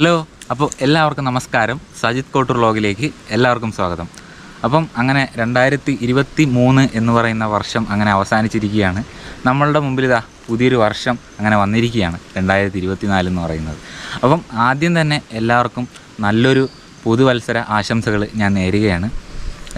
Hello അപ്പോൾ എല്ലാവർക്കും നമസ്കാരം. സജിത് കോട്ടൂർ ലോഗിലേക്ക് എല്ലാവർക്കും സ്വാഗതം. അപ്പം അങ്ങനെ രണ്ടായിരത്തി ഇരുപത്തി മൂന്ന് എന്ന് പറയുന്ന വർഷം അങ്ങനെ അവസാനിച്ചിരിക്കുകയാണ്. നമ്മളുടെ മുമ്പിൽ ഇതാ പുതിയൊരു വർഷം അങ്ങനെ വന്നിരിക്കുകയാണ് രണ്ടായിരത്തി ഇരുപത്തി നാല് എന്ന് പറയുന്നത്. അപ്പം ആദ്യം തന്നെ എല്ലാവർക്കും നല്ലൊരു പുതുവത്സര ആശംസകൾ ഞാൻ നേരുകയാണ്.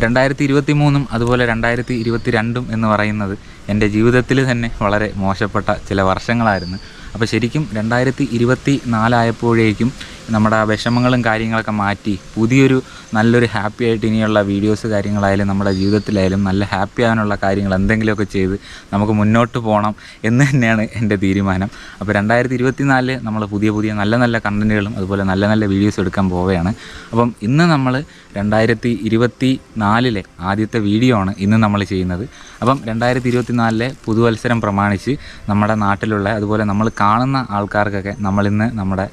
രണ്ടായിരത്തി ഇരുപത്തി മൂന്നും അതുപോലെ രണ്ടായിരത്തി ഇരുപത്തി രണ്ടും എന്ന് പറയുന്നത് എന്റെ ജീവിതത്തിൽ തന്നെ വളരെ മോശപ്പെട്ട ചില വർഷങ്ങളായിരുന്നു. അപ്പോൾ ശരിക്കും രണ്ടായിരത്തി ഇരുപത്തി നാലായപ്പോഴേക്കും നമ്മുടെ വിഷമങ്ങളും കാര്യങ്ങളൊക്കെ മാറ്റി പുതിയൊരു നല്ലൊരു ഹാപ്പി ആയിട്ട് ഇനിയുള്ള വീഡിയോസ് കാര്യങ്ങളായാലും നമ്മുടെ ജീവിതത്തിലായാലും നല്ല ഹാപ്പി ആവാനുള്ള കാര്യങ്ങൾ എന്തെങ്കിലുമൊക്കെ ചെയ്ത് നമുക്ക് മുന്നോട്ട് പോകണം എന്ന് തന്നെയാണ് എന്റെ തീരുമാനം. അപ്പോൾ രണ്ടായിരത്തി ഇരുപത്തി നാലിൽ നമ്മൾ പുതിയ പുതിയ നല്ല നല്ല കണ്ടന്റുകളും അതുപോലെ നല്ല നല്ല വീഡിയോസ് എടുക്കാൻ പോവുകയാണ്. അപ്പം ഇന്ന് നമ്മൾ രണ്ടായിരത്തി ഇരുപത്തി നാലിലെ ആദ്യത്തെ വീഡിയോ ആണ് ഇന്ന് നമ്മൾ ചെയ്യുന്നത്. അപ്പം രണ്ടായിരത്തി ഇരുപത്തി നാലിലെ പുതുവത്സരം പ്രമാണിച്ച് നമ്മുടെ നാട്ടിലുള്ള അതുപോലെ നമ്മൾ കാണുന്ന ആൾക്കാർക്കൊക്കെ നമ്മളിന്ന് നമ്മുടെ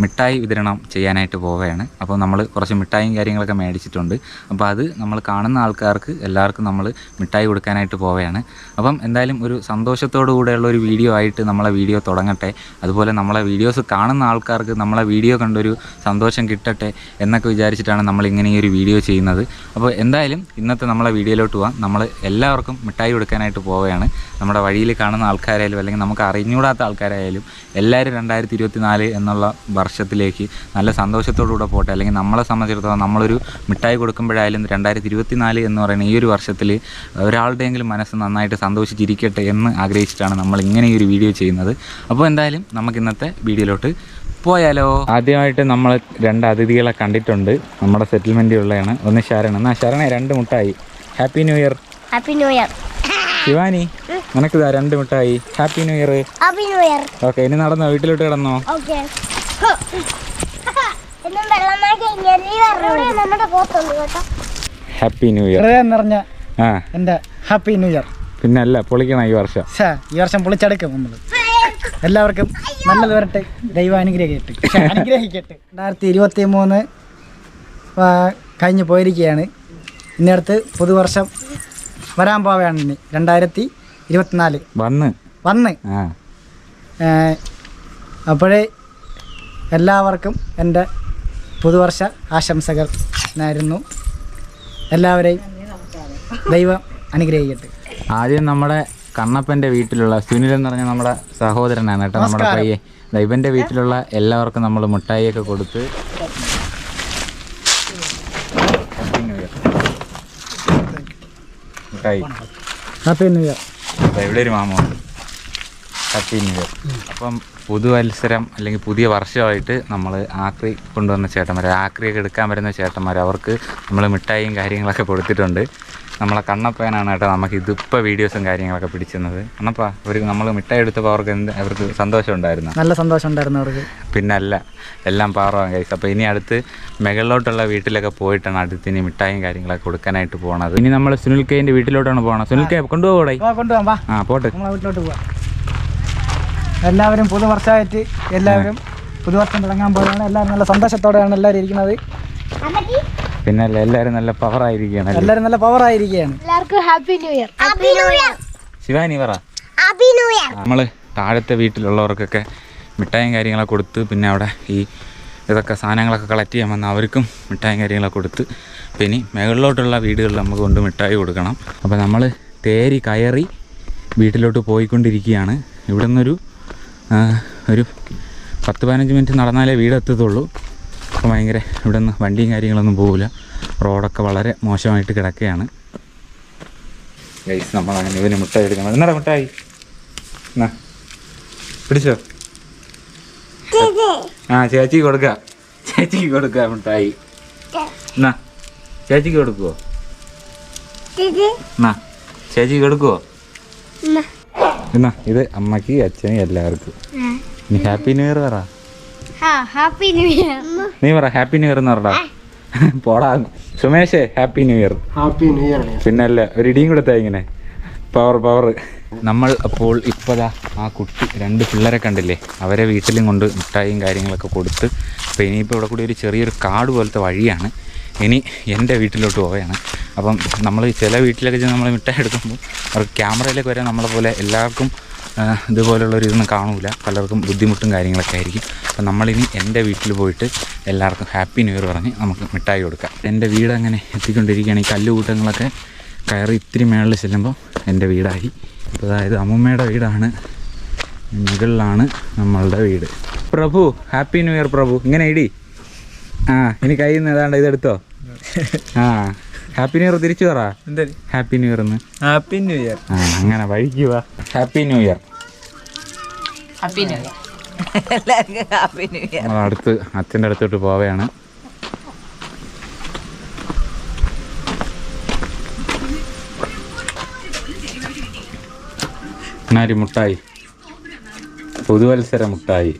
മിഠായി വിതരണം ചെയ്യാനായിട്ട് പോവുകയാണ്. അപ്പോൾ നമ്മൾ കുറച്ച് മിഠായിയും കാര്യങ്ങളൊക്കെ മേടിച്ചിട്ടുണ്ട്. അപ്പോൾ അത് നമ്മൾ കാണുന്ന ആൾക്കാർക്ക് എല്ലാവർക്കും നമ്മൾ മിഠായി കൊടുക്കാനായിട്ട് പോവുകയാണ്. അപ്പം എന്തായാലും ഒരു സന്തോഷത്തോടു കൂടെയുള്ള ഒരു വീഡിയോ ആയിട്ട് നമ്മളെ വീഡിയോ തുടങ്ങട്ടെ. അതുപോലെ നമ്മളെ വീഡിയോസ് കാണുന്ന ആൾക്കാർക്ക് നമ്മളെ വീഡിയോ കണ്ടൊരു സന്തോഷം കിട്ടട്ടെ എന്നൊക്കെ വിചാരിച്ചിട്ടാണ് നമ്മൾ ഇങ്ങനെ ഈ ഒരു വീഡിയോ ചെയ്യുന്നത്. അപ്പോൾ എന്തായാലും ഇന്നത്തെ നമ്മളെ വീഡിയോയിലോട്ട് പോകാം നമ്മൾ എല്ലാവർക്കും മിഠായി കൊടുക്കാനായിട്ട് പോവുകയാണ്. നമ്മുടെ വഴിയിൽ കാണുന്ന ആൾക്കാരായാലും അല്ലെങ്കിൽ നമുക്ക് അറിഞ്ഞുകൂടാത്ത ആൾക്കാരായാലും എല്ലാവരും രണ്ടായിരത്തി എന്നുള്ള വർഷത്തിലേക്ക് നല്ല സന്തോഷത്തോടുകൂടെ പോട്ടെ. അല്ലെങ്കിൽ നമ്മളെ സംബന്ധിച്ചിടത്തോളം നമ്മളൊരു മിഠായി കൊടുക്കുമ്പോഴായാലും രണ്ടായിരത്തി ഇരുപത്തി നാല് എന്ന് പറയുന്ന ഈ ഒരു വർഷത്തിൽ ഒരാളുടെയെങ്കിലും മനസ്സ് നന്നായിട്ട് സന്തോഷിച്ചിരിക്കട്ടെ എന്ന് ആഗ്രഹിച്ചിട്ടാണ് നമ്മൾ ഇങ്ങനെ ഈ ഒരു വീഡിയോ ചെയ്യുന്നത്. അപ്പോൾ എന്തായാലും നമുക്ക് ഇന്നത്തെ വീഡിയോയിലോട്ട് പോയാലോ? ആദ്യമായിട്ട് നമ്മൾ രണ്ട് അതിഥികളെ കണ്ടിട്ടുണ്ട്. നമ്മുടെ സെറ്റിൽമെന്റിലുള്ളതാണ് ഒന്ന് ശരണ എന്നാ ശരണ രണ്ട് മുട്ടായി happy new year happy new year Shivani നിനക്കിതാ രണ്ട് മുട്ടായി happy new year happy new year okay ഇനി നടന്നോ? വീട്ടിലോട്ട് കിടന്നോ? ഓക്കെ ഹാപ്പി ന്യൂ ഇയർ നിറഞ്ഞ ആ. എന്റെ ഹാപ്പി ന്യൂ ഇയർ പിന്നെ അല്ല പൊളിക്കണം ഈ വർഷം. ഈ വർഷം പൊളിച്ചെടുക്കും നമ്മൾ എല്ലാവർക്കും നല്ലത് വരട്ടെ. ദൈവം അനുഗ്രഹിക്കട്ടെ. അനുഗ്രഹിക്കട്ടെ. രണ്ടായിരത്തി ഇരുപത്തി മൂന്ന് കഴിഞ്ഞ് പോയിരിക്കുകയാണ്. ഇന്നടുത്ത് പുതുവർഷം വരാൻ പോവുകയാണ് ഇനി. രണ്ടായിരത്തി ഇരുപത്തിനാല് വന്ന്. വന്ന് അപ്പോഴേ എല്ലാവർക്കും എന്റെ പുതുവർഷ ആശംസകൾ നേരുന്നു. എല്ലാവരെയും ദൈവം അനുഗ്രഹിക്കട്ടെ. ആദ്യം നമ്മുടെ കണ്ണപ്പന്റെ വീട്ടിലുള്ള സുനിൽ എന്ന് പറഞ്ഞ നമ്മുടെ സഹോദരനാണ് കേട്ടോ നമ്മുടെ പയ്യെ ദൈവന്റെ വീട്ടിലുള്ള എല്ലാവർക്കും നമ്മൾ മുട്ടായിയൊക്കെ കൊടുത്ത് ഹാപ്പി ന്യൂ ഇയർ ഇവിടെ ഒരു മാമുണ്ട് ഹാപ്പി ന്യൂ ഇയർ അപ്പം പുതുവത്സരം അല്ലെങ്കിൽ പുതിയ വർഷമായിട്ട് നമ്മൾ ആക്രി കൊണ്ടുവന്ന ചേട്ടന്മാർ ആക്രിയൊക്കെ എടുക്കാൻ വരുന്ന ചേട്ടന്മാർ അവർക്ക് നമ്മൾ മിഠായിയും കാര്യങ്ങളൊക്കെ കൊടുത്തിട്ടുണ്ട്. നമ്മളെ കണ്ണപ്പനാണ് കേട്ടോ നമുക്ക് ഇതിപ്പോൾ വീഡിയോസും കാര്യങ്ങളൊക്കെ പിടിച്ചത് കണ്ണപ്പ അവർക്ക് നമ്മൾ മിഠായി എടുത്തപ്പോൾ അവർക്ക് എന്ത് അവർക്ക് സന്തോഷം ഉണ്ടായിരുന്നു? നല്ല സന്തോഷം ഉണ്ടായിരുന്നു അവർക്ക്. പിന്നെ അല്ല എല്ലാം പാറവാൻ കഴിച്ചു അപ്പോൾ ഇനി അടുത്ത് മുകളിലോട്ടുള്ള വീട്ടിലൊക്കെ പോയിട്ടാണ് അടുത്ത് ഇനി മിഠായും കാര്യങ്ങളൊക്കെ കൊടുക്കാനായിട്ട് പോകുന്നത് ഇനി നമ്മൾ സുനിൽ കെന്റെ വീട്ടിലോട്ടാണ് പോകണം സുനിൽ കെ കൊണ്ടുപോകൂടെ ആ പോട്ടെ. നമ്മളെ വീട്ടിലോട്ട് പോവാം. എല്ലാവരും പുതുവർഷമായിട്ട് എല്ലാവരും പുതുവർഷം തുടങ്ങാൻ പോവുകയാണ്. എല്ലാവരും നല്ല സന്തോഷത്തോടെയാണ് എല്ലാവരും ഇരിക്കുന്നത്. പിന്നെ പിന്നല്ല എല്ലാവരും നല്ല പവർ ആയിരിക്കുകയാണ് എല്ലാവരും നല്ല പവർ ആയിരിക്കുകയാണ്. എല്ലാവർക്കും happy new year happy new year Shivani പറ. നമ്മൾ ന്യൂ ഇയർ നമ്മൾ താഴത്തെ വീട്ടിലുള്ളവർക്കൊക്കെ മിഠായും കാര്യങ്ങളൊക്കെ കൊടുത്ത് പിന്നെ അവിടെ ഈ ഇതൊക്കെ സാധനങ്ങളൊക്കെ കളക്ട് ചെയ്യാൻ വന്ന അവർക്കും മിഠായും കാര്യങ്ങളൊക്കെ കൊടുത്ത് പിന്നെ ഇനി മുകളിലോട്ടുള്ള വീടുകളിൽ നമുക്ക് കൊണ്ട് മിഠായി കൊടുക്കണം. അപ്പോൾ നമ്മൾ തേരി കയറി വീട്ടിലോട്ട് പോയിക്കൊണ്ടിരിക്കുകയാണ്. ഇവിടെ നിന്നൊരു ഒരു പത്ത് പതിനഞ്ച് മിനിറ്റ് നടന്നാലേ വീടെത്തത്തുള്ളൂ അപ്പോൾ ഭയങ്കര ഇവിടെ നിന്ന് വണ്ടിയും കാര്യങ്ങളൊന്നും പോകില്ല റോഡൊക്കെ വളരെ മോശമായിട്ട് കിടക്കുകയാണ്. ഗൈസ് നമ്മളങ്ങനെ ഇവന് മുട്ടായി എടുക്കണം. എന്നാടാ മുട്ടായി? എന്നാ? പിടിച്ചോ? ആ ചേച്ചിക്ക് കൊടുക്ക. ചേച്ചിക്ക് കൊടുക്ക മുട്ടായി. എന്നാ? ചേച്ചിക്ക് കൊടുക്കുവോ? എന്നാ? ചേച്ചിക്ക് കൊടുക്കുവോ? എന്നാ ഇത് അമ്മയ്ക്ക് അച്ഛനും എല്ലാവർക്കും. നീ ഹാപ്പി ന്യൂ ഇയർ പറ. ഹാപ്പി ന്യൂ ഇയർ നീ പറ ഹാപ്പി ന്യൂ ഇയർ എന്ന് പറടാ പോടാ. സുമേഷേ happy new year happy new year പിന്നല്ല ഒരു ഇടിയും കൊടുത്താ ഇങ്ങനെ. പവർ പവർ നമ്മൾ അപ്പോൾ ഇപ്പതാ ആ കുട്ടി രണ്ട് പിള്ളേരെ കണ്ടില്ലേ? അവരെ വീട്ടിലും കൊണ്ട് മിഠായിയും കാര്യങ്ങളൊക്കെ കൊടുത്ത് അപ്പോൾ ഇനിയിപ്പോൾ ഇവിടെ കൂടി ഒരു ചെറിയൊരു കാട് പോലത്തെ വഴിയാണ്. ഇനി എന്റെ വീട്ടിലോട്ട് പോവുകയാണ്. അപ്പം നമ്മൾ ചില വീട്ടിലൊക്കെ ചെന്ന് നമ്മൾ മിഠായി എടുക്കുമ്പോൾ അവർക്ക് ക്യാമറയിലേക്ക് വരാൻ നമ്മളെ പോലെ എല്ലാവർക്കും ഇതുപോലുള്ളൊരു ഇതൊന്നും കാണൂല. പലർക്കും ബുദ്ധിമുട്ടും കാര്യങ്ങളൊക്കെ ആയിരിക്കും. അപ്പം നമ്മളിനി എന്റെ വീട്ടിൽ പോയിട്ട് എല്ലാവർക്കും ഹാപ്പി ന്യൂ ഇയർ പറഞ്ഞ് നമുക്ക് മിഠായി കൊടുക്കാം. എന്റെ വീട് അങ്ങനെ എത്തിക്കൊണ്ടിരിക്കുകയാണ്. ഈ കല്ലുകൂട്ടങ്ങളൊക്കെ കയറി ഇത്തിരി മേളിൽ ചെല്ലുമ്പോൾ എന്റെ വീടായി. അപ്പോൾ അതായത് അമ്മൂമ്മയുടെ വീടാണ്. മുകളിലാണ് നമ്മളുടെ വീട്. Prabhu happy new year Prabhu. ഇങ്ങനെ ഇടി. ആ ഇനി കയ്യിൽ നിന്ന് ഏതാണ്ട് ഇതെടുത്തോ? ആ ഹാപ്പി ന്യൂ ഇയർ തിരിച്ചു പറ. എന്താ? ഹാപ്പി ന്യൂ ഇയർന്ന് ഹാപ്പി ന്യൂ ഇയർ. ആ അങ്ങനെ വഴിക്കുക happy new year. Happy new year. എല്ലാവർക്കും ഹാപ്പി ന്യൂ ഇയർ. നമ്മൾ അടുത്ത് അച്ഛന്റെ അടുത്തോട്ട് പോവുകയാണ് നാരി മുട്ടായി. പുതുവത്സര മുട്ടായി.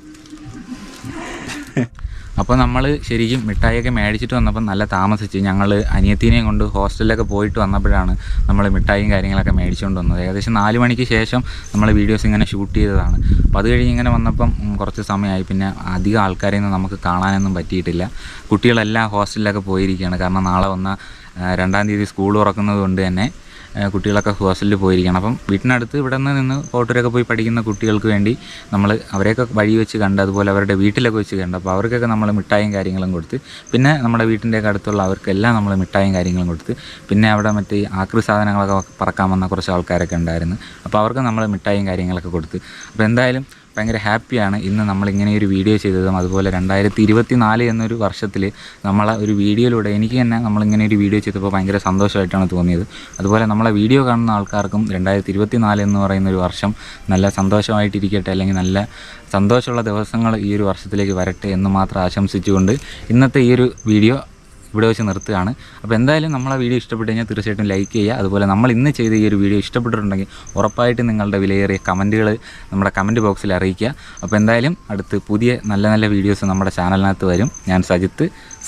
അപ്പോൾ നമ്മൾ ശരിക്കും മിഠായിയൊക്കെ മേടിച്ചിട്ട് വന്നപ്പോൾ നല്ല താമസിച്ച് ഞങ്ങൾ അനിയത്തിനെയും കൊണ്ട് ഹോസ്റ്റലിലൊക്കെ പോയിട്ട് വന്നപ്പോഴാണ് നമ്മൾ മിഠായിയും കാര്യങ്ങളൊക്കെ മേടിച്ചുകൊണ്ട് വന്നത്. ഏകദേശം നാല് മണിക്ക് ശേഷം നമ്മൾ വീഡിയോസ് ഇങ്ങനെ ഷൂട്ട് ചെയ്തതാണ്. അപ്പോൾ അത് കഴിഞ്ഞ് ഇങ്ങനെ വന്നപ്പം കുറച്ച് സമയമായി. പിന്നെ അധികം ആൾക്കാരെയൊന്നും നമുക്ക് കാണാനൊന്നും പറ്റിയിട്ടില്ല. കുട്ടികളെല്ലാം ഹോസ്റ്റലിലൊക്കെ പോയിരിക്കുകയാണ്. കാരണം നാളെ വന്ന രണ്ടാം തീയതി സ്കൂൾ തുറക്കുന്നത് കൊണ്ട് തന്നെ കുട്ടികളൊക്കെ ഹോസ്റ്റലിൽ പോയിരിക്കണം. അപ്പം വീട്ടിനടുത്ത് ഇവിടെ നിന്ന് നിന്ന് കോട്ടൂരൊക്കെ പോയി പഠിക്കുന്ന കുട്ടികൾക്ക് വേണ്ടി നമ്മൾ അവരെയൊക്കെ വഴി വെച്ച് കണ്ട് അതുപോലെ അവരുടെ വീട്ടിലൊക്കെ വെച്ച് കണ്ട് അപ്പോൾ അവർക്കൊക്കെ നമ്മൾ മിഠായും കാര്യങ്ങളും കൊടുത്ത് പിന്നെ നമ്മുടെ വീട്ടിന്റെയൊക്കെ അടുത്തുള്ള അവർക്കെല്ലാം നമ്മൾ മിഠായും കാര്യങ്ങളും കൊടുത്ത് പിന്നെ അവിടെ മറ്റേ ആക്രി സാധനങ്ങളൊക്കെ പറക്കാൻ വന്ന കുറച്ച് ആൾക്കാരൊക്കെ ഉണ്ടായിരുന്നു. അപ്പോൾ അവർക്ക് നമ്മൾ മിഠായും കാര്യങ്ങളൊക്കെ കൊടുത്ത്. അപ്പോൾ എന്തായാലും ഭയങ്കര ഹാപ്പിയാണ് ഇന്ന് നമ്മളിങ്ങനെ ഒരു വീഡിയോ ചെയ്തതും അതുപോലെ രണ്ടായിരത്തി ഇരുപത്തി നാല് എന്നൊരു വർഷത്തിൽ നമ്മളെ ഒരു വീഡിയോയിലൂടെ എനിക്ക് തന്നെ നമ്മളിങ്ങനെ ഒരു വീഡിയോ ചെയ്തപ്പോൾ ഭയങ്കര സന്തോഷമായിട്ടാണ് തോന്നിയത്. അതുപോലെ നമ്മളെ വീഡിയോ കാണുന്ന ആൾക്കാർക്കും രണ്ടായിരത്തി ഇരുപത്തി നാല് എന്ന് പറയുന്ന ഒരു വർഷം നല്ല സന്തോഷമായിട്ടിരിക്കട്ടെ അല്ലെങ്കിൽ നല്ല സന്തോഷമുള്ള ദിവസങ്ങൾ ഈ ഒരു വർഷത്തിലേക്ക് വരട്ടെ എന്ന് മാത്രം ആശംസിച്ചുകൊണ്ട് ഇന്നത്തെ ഈ ഒരു വീഡിയോ ഇവിടെ വെച്ച് നിർത്തുകയാണ്. അപ്പോൾ എന്തായാലും നമ്മളെ വീഡിയോ ഇഷ്ടപ്പെട്ട് കഴിഞ്ഞാൽ തീർച്ചയായിട്ടും ലൈക്ക് ചെയ്യുക. അതുപോലെ നമ്മൾ ഇന്ന് ചെയ്ത ഈ ഒരു വീഡിയോ ഇഷ്ടപ്പെട്ടിട്ടുണ്ടെങ്കിൽ ഉറപ്പായിട്ടും നിങ്ങളുടെ വിലയേറിയ കമന്റുകൾ നമ്മുടെ കമന്റ് ബോക്സിൽ അറിയിക്കുക. അപ്പോൾ എന്തായാലും അടുത്ത് പുതിയ നല്ല നല്ല വീഡിയോസ് നമ്മുടെ ചാനലിനകത്ത് വരും. ഞാൻ സജിത്ത്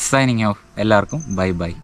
സൈനിങ് ഓഫ് എല്ലാവർക്കും ബൈ ബൈ